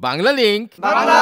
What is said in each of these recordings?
Bangla link Bangla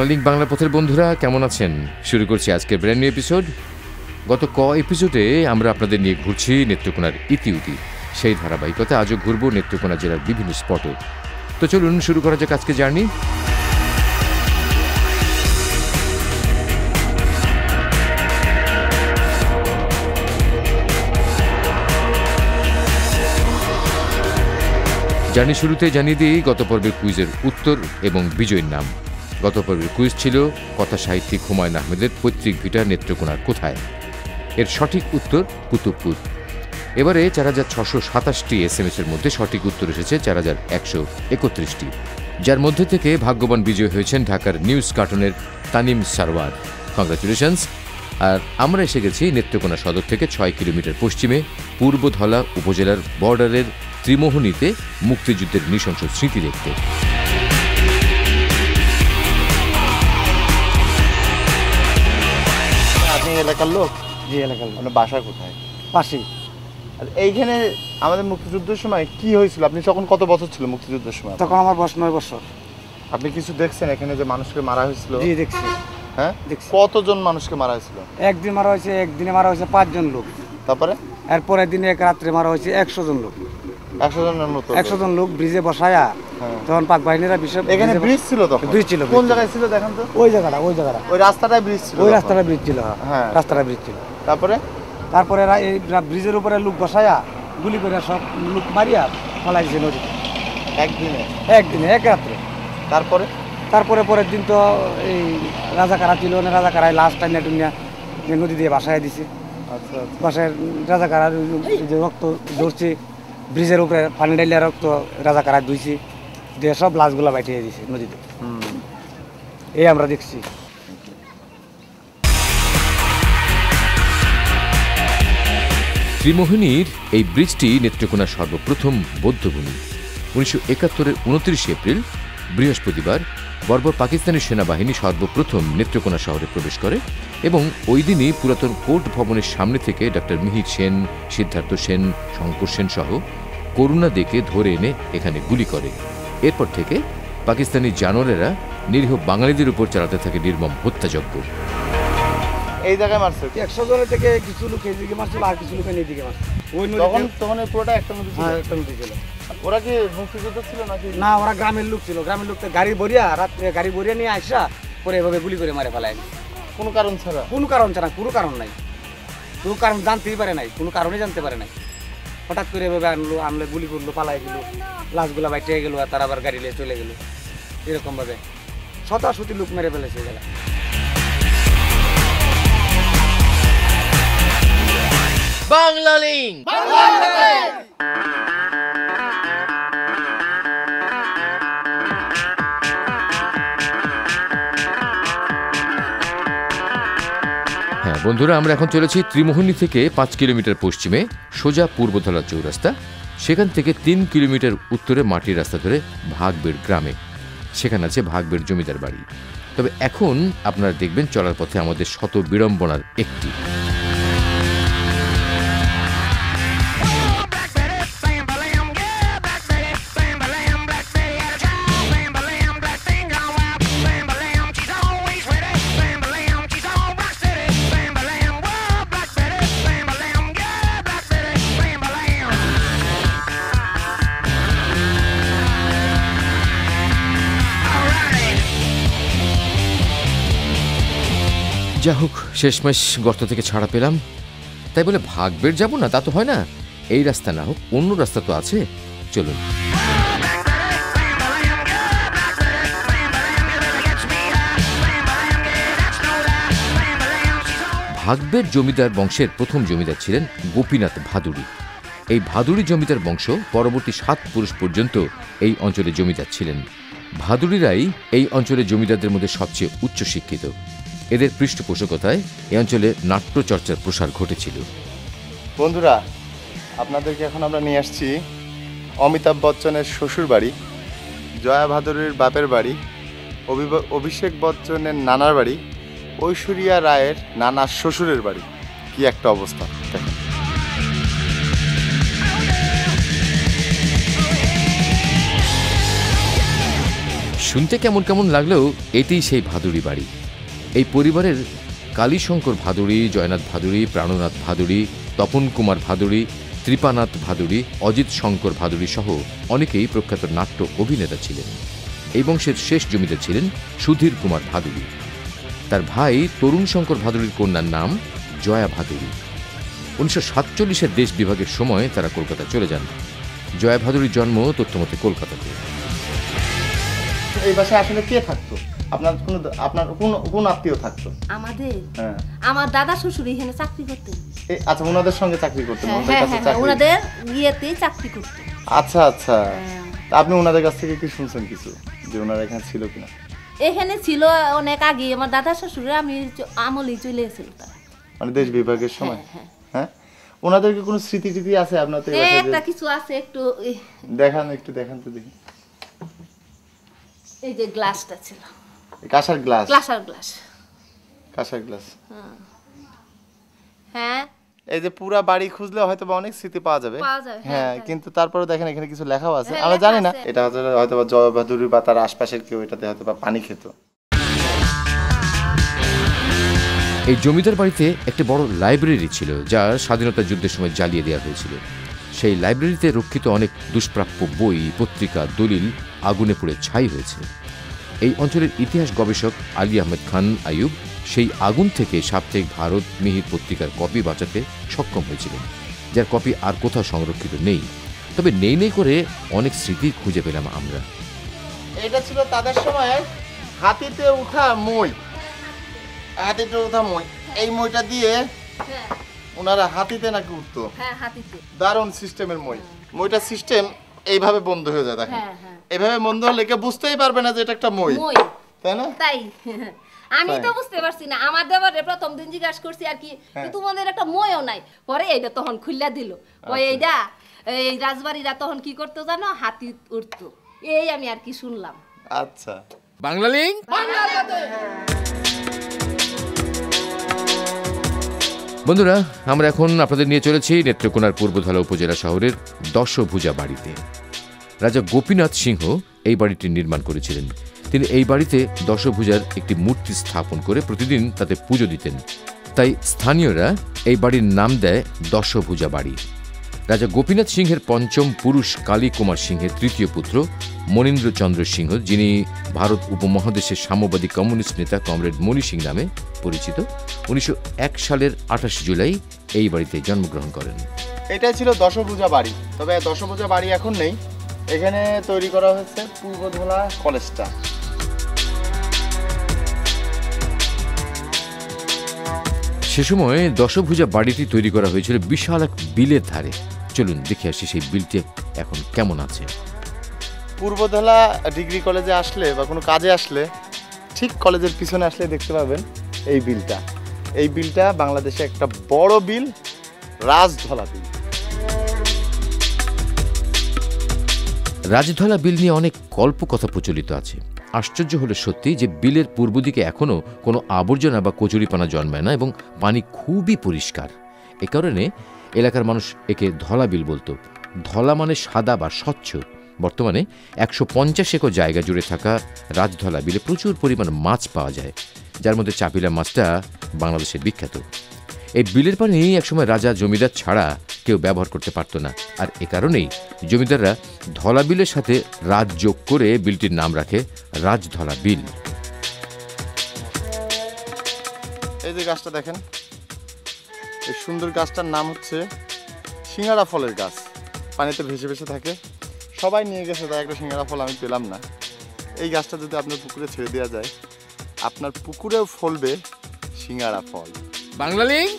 Bangla link Bangla পথের বন্ধুরা, কেমন আছেন? শুরু করছি আজকের ব্র্যান্ড নিউ এপিসোড গত ক এপিসোডে আমরা আপনাদের নিয়ে ঘুরছি নেত্রকোনার ইতিউতি। সেই ধারাবাহিকতা আজও ঘুরবো নেত্রকোনা জেলার বিভিন্ন স্পটে তো চলুন শুরু করা যাক আজকে জার্নি। জানি শুরুতে জানিয়ে দিই, গত পর্বের কুইজের উত্তর এবং বিজয়ীর নাম। গত পর্বের কুইজ ছিল, কথা সাহিত্যিক হুমায়ুন আহমেদের পৈতৃক ভিটা নেত্রকোনার কোথায়? এর সঠিক উত্তর কুতুবপুর। এবারে চার হাজার ছশো সাতাশটি এস এম এর মধ্যে সঠিক উত্তর এসেছে চার হাজার একশো একত্রিশটি। যার মধ্যে থেকে ভাগ্যবান বিজয়ী হয়েছেন ঢাকার নিউজ কার্টুনের তানিম সারওয়ার। কংগ্রাচুলেশনস আর আমরা এসে গেছি নেত্রকোনা সদর থেকে ছয় কিলোমিটার পশ্চিমে, পূর্বধলা উপজেলার বর্ডারের ত্রিমোহনীতে মুক্তিযুদ্ধের নৃশংস স্মৃতি দেখতে। আপনি এলাকার লোক? জি এলাকার লোক। আপনার বাসা কোথায়? পাশেই আর এইখানে আমাদের মুক্তিযুদ্ধের সময় কি হয়েছিল? আপনি তখন কত বছর ছিল মুক্তিযুদ্ধের সময় তখন আমার বয়স নয় বছর। আপনি কিছু দেখছেন এখানে যে মানুষকে মারা হয়েছিল? জি দেখছি। হ্যাঁ। কতজন মানুষকে মারা হয়েছিল? একদিন মারা হয়েছে একদিনে মারা হয়েছে পাঁচজন লোক। তারপরে? এর পরের দিনে এক রাত্রে মারা হয়েছে একশো জন লোক। একশো জন লোক ব্রিজে বসায়া হ্যাঁ। তখন পাক বাহিনীরা বিশাল এখানে ব্রিজ ছিল তখন? ব্রিজ ছিল, কোন জায়গায় ছিল দেখেন তো? ওই জায়গাটা ওই জায়গাটা। ওই রাস্তাটায় ব্রিজ ছিল ওই রাস্তাটা ব্রিজ ছিল হ্যাঁ। হ্যাঁ। রাস্তাটা ব্রিজ ছিল। তারপরে? তারপরে এই ব্রিজের উপরে লোক বসায়া গুলি করে সব লোক মারিয়া ফেলাই দিয়েছে নদীতে। একদিনে? একদিনে এক রাত্রে। তারপরে? তারপরে পরের দিন তো এই রাজাকারা ছিল না রাজাকারায় লাস্ট টাইম টুনিয়া নদী দিয়ে বাসায় দিছে। আচ্ছা আচ্ছা। বাসায় রাজাকারা যে রক্ত ধরছে ব্রিজের উপরে পানি ডাইলে রক্ত রাজা কারা ধুইছি দিয়ে সব লাশগুলা বাইটিয়ে দিছে নদীতে। এই আমরা দেখছি। শ্রীমোহিনীর এই ব্রিজটি নেত্রকোনার সর্বপ্রথম বৌদ্ধভূমি। উনিশশো একাত্তরের উনত্রিশে এপ্রিল বৃহস্পতিবার বর্বর পাকিস্তানি সেনাবাহিনী সর্বপ্রথম নেত্রকোনা শহরে প্রবেশ করে এবং ওই দিনই পুরাতন কোর্ট ভবনের সামনে থেকে ডক্টর মিহির সেন, সিদ্ধার্থ সেন, শঙ্কর সেন সহ করুণা দেখে ধরে এনে এখানে গুলি করে। এরপর থেকে পাকিস্তানি জানোয়ারেরা নিরীহ বাঙালিদের উপর চালাতে থাকে নির্মম হত্যাযজ্ঞ। এই জায়গায় মারছে। একশো জনের থেকে কিছু লোক এদিকে মারছিল আর কিছু লোক এদিকে মারছিল। ওই তখন তখন পুরোটা একটা নদী হ্যাঁ একটা নদী ছিল। ওরা কি মুক্তিযুদ্ধ ছিল নাকি? না ওরা গ্রামের লোক ছিল। গ্রামের লোক গাড়ি বরিয়া রাত্রে গাড়ি বরিয়া নিয়ে আসা পরে এভাবে গুলি করে মারে ফেলায়। কোনো কারণ ছাড়া? কোনো কারণ ছাড়া কোনো কারণ নাই। কোনো কারণ জানতেই পারে নাই কোনো কারণে জানতে পারে নাই। হঠাৎ করে এভাবে আনলো আনলে গুলি করল পালাই গেল। লাশগুলা বাইটে গেলো আর তারা আবার গাড়ি নিয়ে চলে গেলো। এরকম ভাবে শতাশতি লোক মেরে ফেলেছে এই জায়গায় বাংলা হ্যাঁ বন্ধুরা, আমরা এখন চলেছি ত্রিমোহনী থেকে পাঁচ কিলোমিটার পশ্চিমে সোজা পূর্বধলা চৌরাস্তা। সেখান থেকে তিন কিলোমিটার উত্তরে মাটির রাস্তা ধরে ভাগবেড় গ্রামে। সেখানে আছে ভাগবেড় জমিদার বাড়ি। তবে এখন আপনারা দেখবেন চলার পথে আমাদের শত বিড়ম্বনার একটি। শেষমেশ গর্ত থেকে ছাড়া পেলাম। তাই বলে ভাগবের যাব না, তা তো হয় না। এই রাস্তা না হোক, অন্য রাস্তা তো আছে। চলুন। ভাগবের জমিদার বংশের প্রথম জমিদার ছিলেন গোপীনাথ ভাদুড়ি এই ভাদুড়ি জমিদার বংশ পরবর্তী সাত পুরুষ পর্যন্ত এই অঞ্চলে জমিদার ছিলেন। ভাদুড়িরাই এই অঞ্চলের জমিদারদের মধ্যে সবচেয়ে উচ্চশিক্ষিত। এদের পৃষ্ঠপোষকতায় এ অঞ্চলে নাট্যচর্চার প্রসার ঘটেছিল। বন্ধুরা আপনাদেরকে এখন আমরা নিয়ে আসছি অমিতাভ বচ্চনের শ্বশুর বাড়ি জয়া ভাদুরীর বাপের বাড়ি অভিষেক বচ্চনের নানার বাড়ি ঐশ্বরিয়া রায়ের নানার শ্বশুরের বাড়ি। কি একটা অবস্থা দেখেন। শুনতে কেমন কেমন লাগলেও এটি সেই ভাদুড়ি বাড়ি। এই পরিবারের কালীশঙ্কর ভাদুড়ি, জয়নাথ ভাদুড়ি, প্রাণনাথ ভাদুড়ি, তপন কুমার ভাদুড়ি, ত্রিপানাথ ভাদুড়ি, অজিত শঙ্কর ভাদুড়ি সহ অনেকেই প্রখ্যাত নাট্য অভিনেতা ছিলেন এই বংশের শেষ জমিদার ছিলেন সুধীর কুমার ভাদুড়ি। তার ভাই তরুণ শঙ্কর ভাদুড়ির কন্যার নাম জয়া ভাদুড়ি। উনিশশো সাতচল্লিশের দেশ বিভাগের সময় তারা কলকাতা চলে যান। জয়া ভাদুড়ির জন্ম তথ্যমতে কলকাতাতে। এই বাসায় আসলে কে থাকতো? আপনার কোনো আপনার কোন কোন আত্মীয় থাকতো? আমাদের? হ্যাঁ। আমার দাদা শ্বশুর এখানে চাকরি করতেন। এই আচ্ছা ওনাদের সঙ্গে চাকরি করতেন হ্যাঁ ওনাদের হ্যাঁ কাছে হ্যাঁ চাকরি। ওনাদের ইয়েতেই চাকরি করতেন। আচ্ছা আচ্ছা। আপনি ওনাদের কাছ থেকে কি শুনছেন কিছু যে ওনারা এখানে ছিল কিনা? এখানে ছিল অনেক আগে আমার দাদা শ্বশুরে আমি আমলেই চলে এসেছিল তারা। মানে দেশ বিভাগের সময়? হ্যাঁ, হ্যাঁ। ওনাদেরকে কোনো স্মৃতি টিতি আছে বাসায় একটা কিছু আছে একটু দেখান একটু দেখান তো দেখি। এই যে গ্লাসটা ছিল। কাঁসার গ্লাস? গ্লাসার গ্লাস। কাঁসার গ্লাস। হ্যাঁ। এই যে পুরা বাড়ি খুঁজলে হয়তো বা অনেক স্মৃতি পাওয়া যাবে। হ্যাঁ, হ্যাঁ কিন্তু তারপরে দেখেন এখানে কিছু লেখাও আছে। হ্যাঁ, আমরা জানি না। এটা হয়তো হয়তো বা জয় বাহাদুরি বা তার আশপাশের কেউ এটাতে হয়তো বা পানি খেত। এই জমিদার বাড়িতে একটি বড় লাইব্রেরি ছিল যা স্বাধীনতা যুদ্ধের সময় জ্বালিয়ে দেওয়া হয়েছিল। সেই লাইব্রেরিতে রক্ষিত অনেক দুষ্প্রাপ্য বই পত্রিকা দলিল আগুনে পুড়ে ছাই হয়েছে। এই অঞ্চলের ইতিহাস গবেষক আলী আহমেদ খান আয়ুব সেই আগুন থেকে সাপ্তাহিক ভারত মিহির পত্রিকার কপি বাঁচাতে সক্ষম হয়েছিলেন যার কপি আর কোথাও সংরক্ষিত নেই। তবে নেই নেই করে অনেক স্মৃতি খুঁজে পেলাম আমরা। এটা ছিল তাদের সময় হাতিতে উঠা মই। হাতিতে উঠা মই। এই মইটা দিয়ে হ্যাঁ। ওনারা হাতিতে নাকি উঠতো? হ্যাঁ দারুণ সিস্টেমের মই। মইটা সিস্টেম এইভাবে বন্ধ হয়ে যায় দেখেন। হ্যাঁ, হ্যাঁ। এইভাবে বন্ধ হলে কেউ বুঝতেই পারবে না যে এটা একটা মই। তাই না? তাই। আমি তো বুঝতে পারছি না। আমার দেবরে প্রথম দিন জিজ্ঞাসা করছি আর কি হ্যাঁ। যে তোমাদের একটা ময়ও নাই। পরে এইটা তখন খুললা দিল। ওই আচ্ছা। এইটা এই রাজবাড়িরা তখন কি করতো জানো? হাতি উঠতো এই আমি আর কি শুনলাম। আচ্ছা। বাংলা লিঙ্ক? বন্ধুরা আমরা এখন আপনাদের নিয়ে চলেছি নেত্রকোনার পূর্বধলা উপজেলা শহরের দশভুজা বাড়িতে। রাজা গোপীনাথ সিংহ এই বাড়িটি নির্মাণ করেছিলেন। তিনি এই বাড়িতে দশভুজার একটি মূর্তি স্থাপন করে প্রতিদিন তাতে পুজো দিতেন। তাই স্থানীয়রা এই বাড়ির নাম দেয় দশভুজা বাড়ি। রাজা গোপীনাথ সিংহের পঞ্চম পুরুষ কালী কুমার সিংহের তৃতীয় পুত্র মনীন্দ্রচন্দ্র সিংহ, যিনি ভারত উপমহাদেশের সাম্যবাদী কমিউনিস্ট নেতা কমরেড মণি সিং নামে পরিচিত, উনিশশো এক সালের আঠাশ জুলাই এই বাড়িতে জন্মগ্রহণ করেন। এটাই ছিল দশভুজা বাড়ি। তবে দশভুজা বাড়ি এখন নেই। এখানে তৈরি করা হয়েছে পূর্বধলা কলেজটা। সে সময় দশভুজা বাড়িটি তৈরি করা হয়েছিল বিশাল এক বিলের ধারে। চলুন দেখে আসি সেই বিলটি এখন কেমন আছে। পূর্বধলা ডিগ্রি কলেজে আসলে বা কোনো কাজে আসলে ঠিক কলেজের পিছনে আসলে দেখতে পাবেন এই বিলটা। এই বিলটা বাংলাদেশে একটা বড় বিল রাজধলা বিল। রাজধলা বিল নিয়ে অনেক কল্প কথা প্রচলিত আছে। আশ্চর্য হলো সত্যি যে বিলের পূর্ব দিকে এখনও কোনো আবর্জনা বা কচুরিপানা জন্মায় না এবং পানি খুবই পরিষ্কার। এ কারণে এলাকার মানুষ একে ধলা বিল বলতো। ধলা মানে সাদা বা স্বচ্ছ। বর্তমানে একশো পঞ্চাশ একর জায়গা জুড়ে থাকা রাজধলা বিলে প্রচুর পরিমাণ মাছ পাওয়া যায়। যার মধ্যে চাপিলা মাছটা বাংলাদেশের বিখ্যাত। এই বিলের পানি একসময় রাজা জমিদার ছাড়া কেউ ব্যবহার করতে পারতো না। আর এ কারণেই জমিদাররা ধলা বিলের সাথে রাজ যোগ করে বিলটির নাম রাখে রাজধলা বিল। এই যে গাছটা দেখেন, এই সুন্দর গাছটার নাম হচ্ছে সিঙ্গারা ফলের গাছ। পানিতে ভেসে ভেসে থাকে। সবাই নিয়ে গেছে, তাই একটা সিঙ্গারা ফল আমি পেলাম না। এই গাছটা যদি আপনার পুকুরে ছেড়ে দেওয়া যায়, আপনার পুকুরেও ফলবে সিঙ্গারা ফল। বাংলা লিঙ্ক?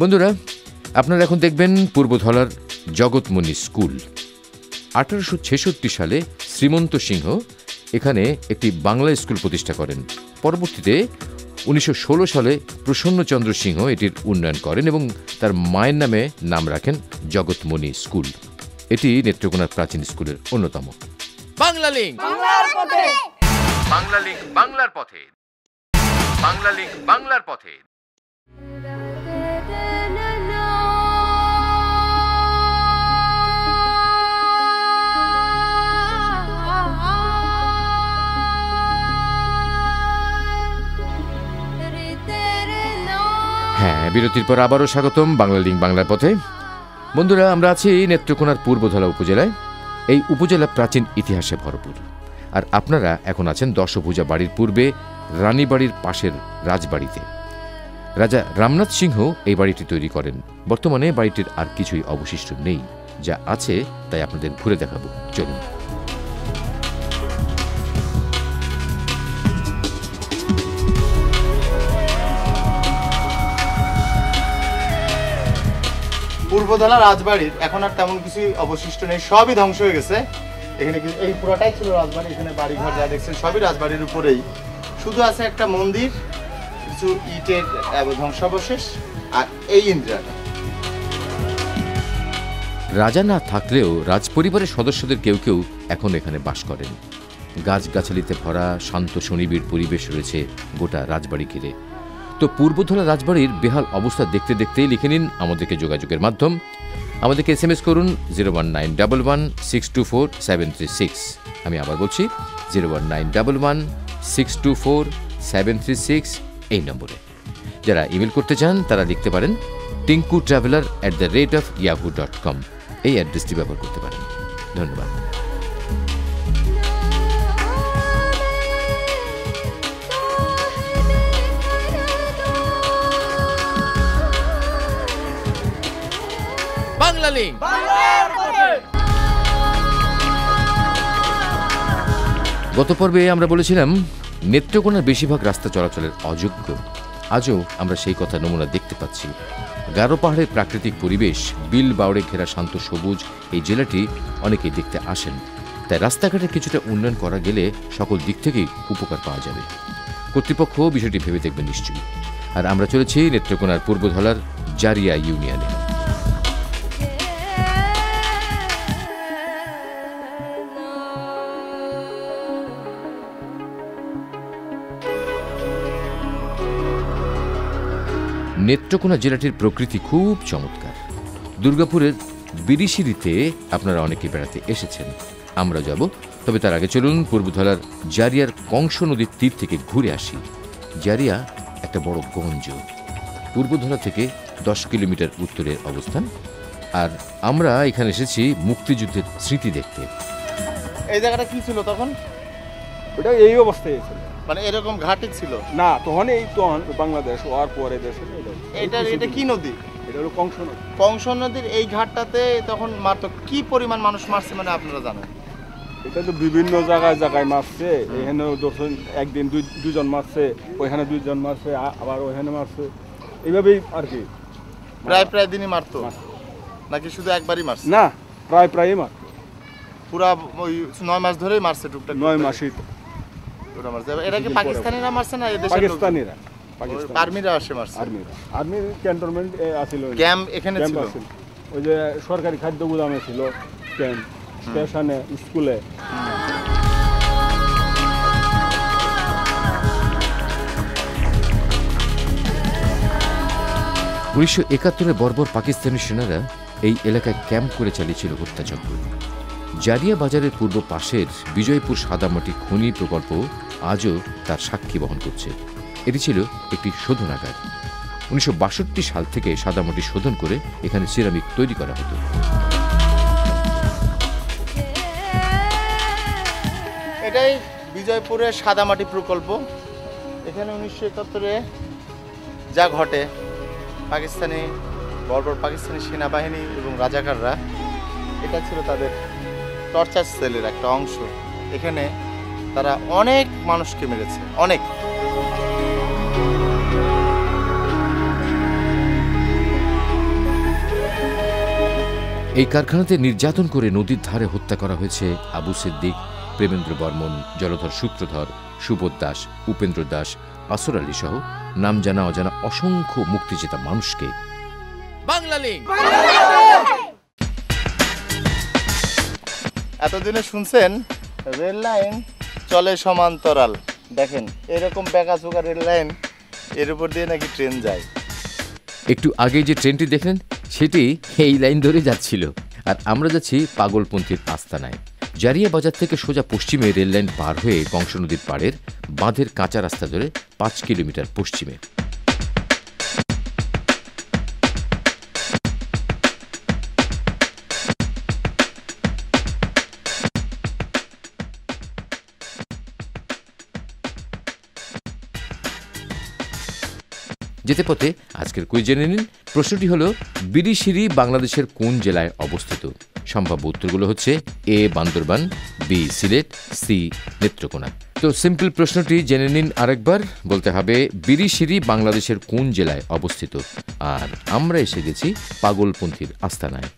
বন্ধুরা আপনারা এখন দেখবেন পূর্বধলার জগৎমণি স্কুল। আঠারোশো ছেষট্টি সালে শ্রীমন্ত সিংহ এখানে একটি বাংলা স্কুল প্রতিষ্ঠা করেন। পরবর্তীতে উনিশশো ষোলো সালে প্রসন্নচন্দ্র সিংহ এটির উন্নয়ন করেন এবং তার মায়ের নামে নাম রাখেন জগৎমণি স্কুল। এটি নেত্রকোনার প্রাচীন স্কুলের অন্যতম। বাংলা লিঙ্ক। বাংলা লিঙ্ক বাংলার পথে। বাংলা বাংলার পথে। হ্যাঁ বিরতির পর আবারও স্বাগতম বাংলা লিঙ্ক বাংলার পথে। বন্ধুরা, আমরা আছি নেত্রকোনার পূর্বধলা উপজেলায়। এই উপজেলা প্রাচীন ইতিহাসে ভরপুর। আর আপনারা এখন আছেন দশভূজা বাড়ির পূর্বে, রানীবাড়ির পাশের রাজবাড়িতে। রাজা রামনাথ সিংহ এই বাড়িটি তৈরি করেন। বর্তমানে বাড়িটির আর কিছুই অবশিষ্ট নেই। যা আছে তাই আপনাদের ঘুরে দেখাবো। চলুন। পূর্বধলা রাজবাড়ির এখন আর তেমন কিছুই অবশিষ্ট নেই, সবই ধ্বংস হয়ে গেছে। এখানে এই পুরোটাই ছিল রাজবাড়ি, এখানে বাড়িঘর যা দেখছেন, সবই রাজবাড়ির উপরেই। শুধু আছে একটা মন্দির, কিছু ইটের ধ্বংসাবশেষ, আর এই ইন্দিরাটা। রাজা না থাকলেও রাজপরিবারের সদস্যদের কেউ কেউ এখন এখানে বাস করেন। গাছগাছালিতে ভরা, শান্ত শনিবীর পরিবেশ রয়েছে গোটা রাজবাড়ি ঘিরে। তো পূর্বধলা রাজবাড়ির বেহাল অবস্থা দেখতে দেখতেই লিখে নিন আমাদেরকে যোগাযোগের মাধ্যম। আমাদেরকে এস এম এস করুন zero one nine double one six two four seven three six আমি আবার বলছি zero one nine double one six two four seven three six এই নম্বরে। যারা ইমেল করতে চান, তারা লিখতে পারেন Tinku traveller at the rate of Yahoo dot com এই অ্যাড্রেসটি ব্যবহার করতে পারেন। ধন্যবাদ। বাংলা গত পর্বে আমরা বলেছিলাম, নেত্রকোনার বেশিরভাগ রাস্তা চলাচলের অযোগ্য। আজও আমরা সেই কথা নমুনা দেখতে পাচ্ছি। গারো পাহাড়ের প্রাকৃতিক পরিবেশ, বিল বাউড়ে ঘেরা শান্ত সবুজ, এই জেলাটি অনেকেই দেখতে আসেন। তাই রাস্তাঘাটে কিছুটা উন্নয়ন করা গেলে সকল দিক থেকেই উপকার পাওয়া যাবে। কর্তৃপক্ষ বিষয়টি ভেবে দেখবে নিশ্চয়ই। আর আমরা চলেছি নেত্রকোনার পূর্বধলার জারিয়া ইউনিয়নে। নেত্রকোনা জেলাটির প্রকৃতি খুব চমৎকার। দুর্গাপুরের বিরিশিরিতে আপনারা অনেকে বেড়াতে এসেছেন। আমরা যাব তবে তার আগে চলুন পূর্বধলার জারিয়ার কংস নদীর তীর থেকে ঘুরে আসি। জারিয়া একটা বড় গঞ্জ। পূর্বধলা থেকে দশ কিলোমিটার উত্তরের অবস্থান। আর আমরা এখানে এসেছি মুক্তিযুদ্ধের স্মৃতি দেখতে। এই জায়গাটা কি ছিল তখন? ওটা এই অবস্থায় ছিল। মানে এরকম ঘাটই ছিল? না তখন এই তখন বাংলাদেশ হওয়ার পরে দেশে এটা এটা কি নদী? এটা হলো কংস নদী। কংস নদীর এই ঘাটটাতে তখন মারতো। কি পরিমাণ মানুষ মারছে মানে আপনারা জানেন? এটা তো বিভিন্ন জায়গায় জায়গায় মারছে। এখানে ধরছেন একদিন দুই দুজন মারছে ওইখানে দুইজন মারছে আবার ওইখানে মারছে। এইভাবেই আর কি। প্রায় প্রায় দিনই মারতো? মারতো। নাকি শুধু একবারই মারছে? না প্রায় প্রায়ই মার পুরা ওই নয় মাস ধরেই মারছে টুকটাক নয় মাসই ওরা মারছে। এরা কি পাকিস্তানিরা মারছে না এদেশের পাকিস্তানিরা পাকিস্তান আর্মিরা আসে মারছে। আর্মির। ক্যান্টনমেন্ট আছিল ক্যাম্প এখানে ছিল। ওই যে সরকারি খাদ্য গুদামে ছিল ক্যাম্প স্টেশনে স্কুলে। উনিশশো একাত্তরে বর্বর পাকিস্তানি সেনারা এই এলাকায় ক্যাম্প করে চালিয়েছিল হত্যাযজ্ঞ জারিয়া বাজারের পূর্ব পাশের বিজয়পুর সাদামাটি খনি প্রকল্প আজও তার সাক্ষী বহন করছে। এটি ছিল একটি শোধনাগার। উনিশশো বাষট্টি সাল থেকে সাদামাটি শোধন করে এখানে সিরামিক তৈরি করা হতো। এটাই বিজয়পুরের সাদামাটি প্রকল্প। এখানে উনিশশো একাত্তরে যা ঘটে, পাকিস্তানি বর্বর পাকিস্তানি সেনাবাহিনী এবং রাজাকাররা, এটা ছিল তাদের টর্চার সেলের একটা অংশ। এখানে তারা অনেক মানুষকে মেরেছে অনেক। এই কারখানাতে নির্যাতন করে নদীর ধারে হত্যা করা হয়েছে আবু সিদ্দিক প্রেমেন্দ্র বর্মন জলধর সূত্রধর সুবোধ দাস উপেন্দ্র দাস আসর আলী সহ নাম জানা অজানা অসংখ্য মুক্তিজেতা মানুষকে। বাংলা এতদিনে শুনছেন, রেল লাইন চলে সমান্তরাল। দেখেন, এরকম বেকাচুকা রেল লাইন এর উপর দিয়ে নাকি ট্রেন যায়। একটু আগে যে ট্রেনটি দেখলেন, সেটি এই লাইন ধরে যাচ্ছিল। আর আমরা যাচ্ছি পাগলপন্থীর আস্তানায়। জারিয়া বাজার থেকে সোজা পশ্চিমে রেল লাইন পার হয়ে কংস নদীর পাড়ের বাঁধের কাঁচা রাস্তা ধরে পাঁচ কিলোমিটার পশ্চিমে। যেতে পথে আজকের কুইজ জেনে নিন। প্রশ্নটি হল বিড়িশিরি বাংলাদেশের কোন জেলায় অবস্থিত? সম্ভাব্য উত্তরগুলো হচ্ছে A, Bandarban, B, Sylhet, C, Netrokona. তো সিম্পল প্রশ্নটি জেনে নিন আরেকবার। বলতে হবে বিরিশিরি বাংলাদেশের কোন জেলায় অবস্থিত? আর আমরা এসে গেছি পাগলপন্থীর আস্তানায়।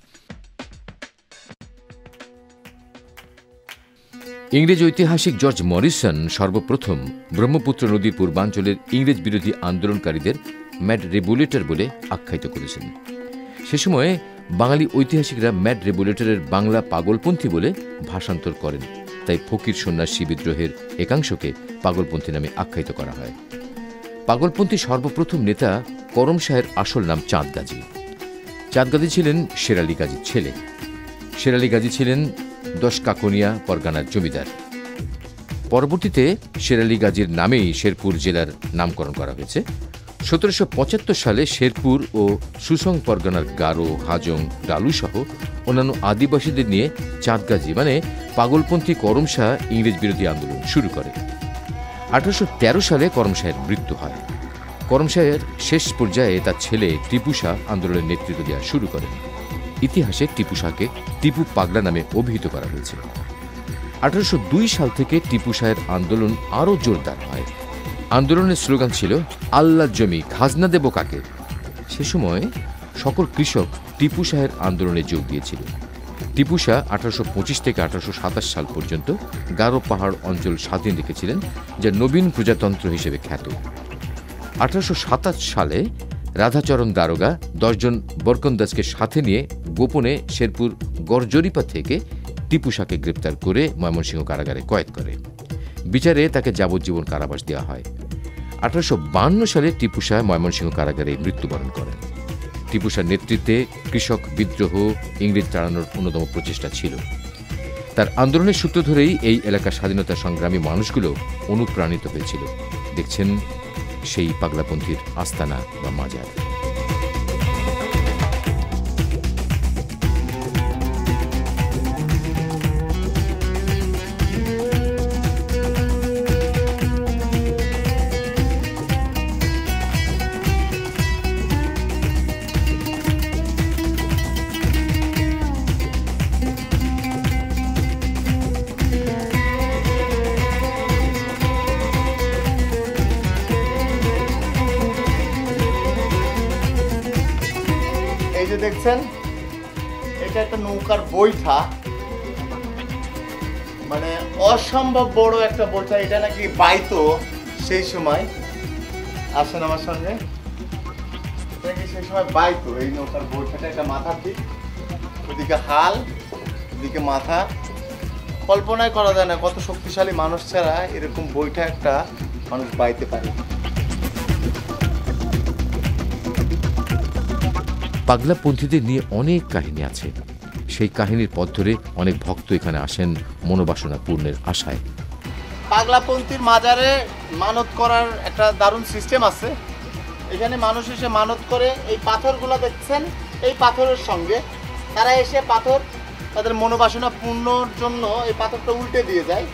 ইংরেজ ঐতিহাসিক জর্জ মরিসন সর্বপ্রথম ব্রহ্মপুত্র নদীর পূর্বাঞ্চলের ইংরেজ বিরোধী আন্দোলনকারীদের ম্যাড রেগুলেটর বলে আখ্যায়িত করেছেন। সে সময়ে বাঙালি ঐতিহাসিকরা ম্যাড রেগুলেটরের বাংলা পাগলপন্থী বলে ভাষান্তর করেন। তাই ফকির সন্ন্যাসী বিদ্রোহের একাংশকে পাগলপন্থী নামে আখ্যায়িত করা হয়। পাগলপন্থী সর্বপ্রথম নেতা করম শাহের আসল নাম চাঁদ গাজী চাঁদ গাজী ছিলেন শেরালি গাজীর ছেলে। শেরালি গাজী ছিলেন দশ কাকনিয়া পরগানার জমিদার। পরবর্তীতে শেরালি গাজীর নামেই শেরপুর জেলার নামকরণ করা হয়েছে। সতেরোশো পঁচাত্তর সালে শেরপুর ও সুসং পরগনার গারো, হাজং, ডালু সহ অন্যান্য আদিবাসীদের নিয়ে চাঁদগাজী মানে পাগলপন্থী করম শাহ ইংরেজ বিরোধী আন্দোলন শুরু করে। আঠারোশো তেরো সালে করম শাহের মৃত্যু হয়। করম শাহের শেষ পর্যায়ে তার ছেলে শাহ আন্দোলনের নেতৃত্ব দেওয়া শুরু করেন। ইতিহাসে টিপু শাহকে টিপু পাগলা নামে অভিহিত করা হয়েছে। আঠারোশো সাল থেকে টিপু শাহের আন্দোলন আরও জোরদার হয়। আন্দোলনের স্লোগান ছিল, আল্লাহ জমি, খাজনা দেব কাকে? সে সময় সকল কৃষক টিপু শাহের আন্দোলনে যোগ দিয়েছিল। টিপু শাহ আঠারোশো পঁচিশ থেকে আঠারোশো সাতাশ সাল পর্যন্ত গারো পাহাড় অঞ্চল স্বাধীন রেখেছিলেন, যা নবীন প্রজাতন্ত্র হিসেবে খ্যাত। আঠারোশো সাতাশ সালে রাধাচরণ দারোগা দশজন বরকন্দাজকে সাথে নিয়ে গোপনে শেরপুর গড়জরিপা থেকে টিপু গ্রেপ্তার করে ময়মনসিংহ কারাগারে কয়েদ করে। বিচারে তাকে যাবজ্জীবন কারাবাস দেওয়া হয়। আঠারোশো বান্ন সালে টিপু শাহ ময়মনসিংহ কারাগারে মৃত্যুবরণ করেন। টিপু শাহর নেতৃত্বে কৃষক বিদ্রোহ ইংরেজ তাড়ানোর অন্যতম প্রচেষ্টা ছিল। তার আন্দোলনের সূত্র ধরেই এই এলাকার স্বাধীনতা সংগ্রামী মানুষগুলো অনুপ্রাণিত হয়েছিল। দেখছেন সেই পাগলাপন্থীর আস্তানা বা মাজার। মানে অসম্ভব বড় একটা বৈঠা এটা নাকি বাইতো সেই সময়। আসেন আমার সঙ্গে। এটা নাকি সেই সময় বাইতো? এই নৌকার বৈঠাটা একটা মাথা ঠিক। ওদিকে হাল, ওদিকে মাথা। কল্পনাই করা যায় না কত শক্তিশালী মানুষ ছাড়া এরকম বইটা একটা মানুষ বাইতে পারে। পাগলাপন্থীদের নিয়ে অনেক কাহিনী আছে। সেই কাহিনীর পথ ধরে অনেক ভক্ত এখানে আসেন মনোবাসনা পূর্ণের আশায়। পাগলাপন্থীর মাজারে মানত করার একটা দারুণ সিস্টেম আছে। এখানে মানুষ এসে মানত করে, এই পাথরগুলো দেখছেন, এই পাথরের সঙ্গে তারা এসে পাথর তাদের মনোবাসনা পূর্ণর জন্য এই পাথরটা উল্টে দিয়ে যায়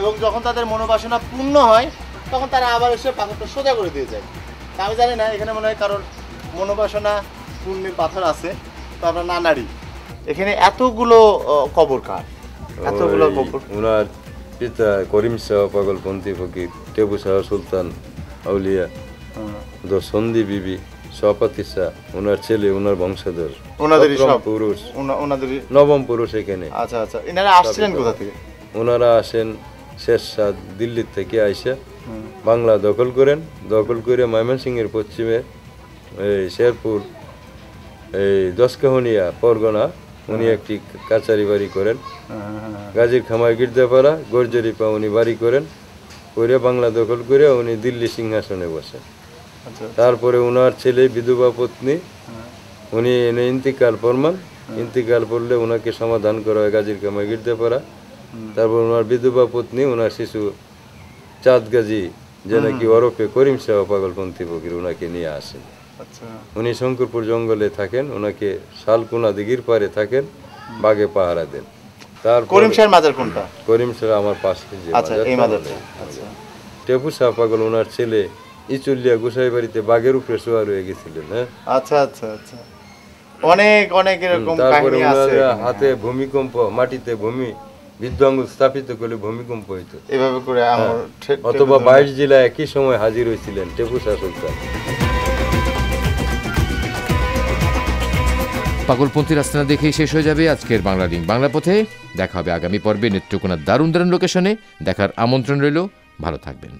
এবং যখন তাদের মনোবাসনা পূর্ণ হয়, তখন তারা আবার এসে পাথরটা সোজা করে দিয়ে যায়। আমি জানি না, এখানে মনে হয় কারোর মনোবাসনা পুণ্যের পাথর আছে, তো আমরা নানারি এখানে এতগুলো কবর কার? এতগুলো কবর। ওনার পিতা করিম শাহ পাগলপন্থী ফকির টেবু শাহ সুলতান আউলিয়া দ সন্ধি বিবি সপাতি শাহ ওনার ছেলে ওনার বংশধর ওনাদেরই সব। পুরুষ ওনা- ওনাদেরই নবম পুরুষ এখানে। আচ্ছা আচ্ছা। এনারা আসছিলেন কোথা থেকে? ওনারা আসেন শেষ শাহ দিল্লির থেকে আইসা বাংলা দখল করেন। দখল করে ময়মনসিংহের পশ্চিমে এই শেরপুর এই দশকাহনিয়া পরগনা উনি একটি কাচারি বাড়ি করেন। গাজীর খামার গির্জাপাড়া গর্জরিপা উনি বাড়ি করেন। করে বাংলা দখল করে উনি দিল্লি সিংহাসনে বসেন আচ্ছা। তারপরে ওনার ছেলে বিধবা পত্নী উনি এনে ইন্তিকাল ফরমান। ইন্তিকাল পড়লে ওনাকে সমাধান করা হয় গাজীর কামাই গির্জাপাড়া। তারপর ওনার বিধবা পত্নী ওনার শিশু চাঁদ গাজী যে নাকি ওরফে করিম শাহ পাগলপন্থী ফকির ওনাকে নিয়ে আসেন উনি শঙ্করপুর জঙ্গলে থাকেন ওনাকে শালকুনা দিঘির পারে থাকেন বাগে পাহারা দেন। তারপর করিম শাহের মাজার কোনটা? করিম শাহ আমার পাশে যে আচ্ছা। আচ্ছা। টেপু শাহ পাগল ওনার ছেলে ইচুল্লিয়া গোসাই বাড়িতে বাঘের উপরে শোয়া রয়ে গেছিলেন হ্যাঁ? আচ্ছা আচ্ছা আচ্ছা। অনেক অনেক এরকম তারপরে ওনারা হাতে ভূমিকম্প মাটিতে ভূমি বিদ্যাঙ্গুল স্থাপিত করলে ভূমিকম্প হইতো। এভাবে করে আমার অথবা বাইশ জেলায় একই সময় হাজির হয়েছিলেন টেপু শাহ সুলতান পাগলপন্থী রাস্তা দেখেই শেষ হয়ে যাবে আজকের বাংলা রিং বাংলা পথে দেখা হবে আগামী পর্বে নেত্রকোনার দারুণ দারুণ লোকেশনে। দেখার আমন্ত্রণ রইল। ভালো থাকবেন।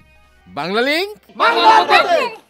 বাংলা লিঙ্ক বাংলা পথে